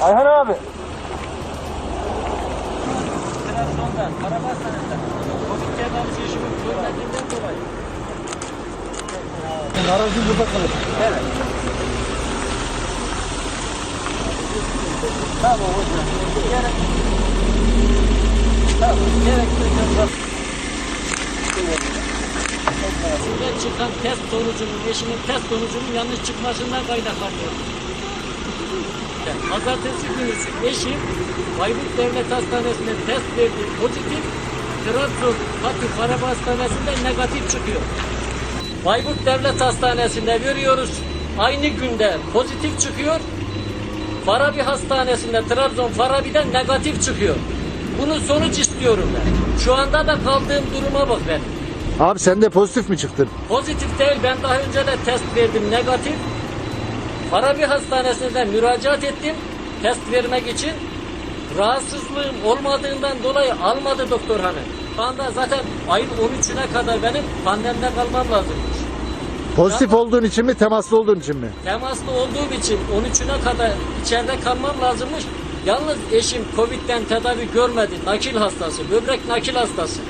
Ayhan abi. Trabzon'dan, Karabasan'dan, Covid tedavisi işimi görmediğinden dolayı. Aracın burada kalır. Evet. Tamam hocam. Gerek. Tamam. Gerekli Sizde çıkan test sonucunun, eşimin test sonucunun yanlış çıkmasından kaynaklanıyor. Yani Pazartesi günü eşim Bayburt Devlet Hastanesi'nde test verdi. Pozitif. Trabzon Fatih Karabağ Hastanesi'nde negatif çıkıyor. Bayburt Devlet Hastanesi'nde veriyoruz. Aynı günde pozitif çıkıyor. Farabi Hastanesi'nde Trabzon Farabi'den negatif çıkıyor. Bunun sonuç istiyorum ben. Şu anda da kaldığım duruma bak ben. Abi sen de pozitif mi çıktın? Pozitif değil. Ben daha önce de test verdim negatif. Farabi Hastanesi'ne müracaat ettim. Test vermek için. Rahatsızlığım olmadığından dolayı almadı doktor hanım. Şu anda zaten ayın 13'üne kadar benim pandemide kalmam lazımmış. Pozitif olduğun için mi, temaslı olduğun için mi? Temaslı olduğum için 13'üne kadar içeride kalmam lazımmış. Yalnız eşim Covid'den tedavi görmedi. Nakil hastası, böbrek nakil hastası.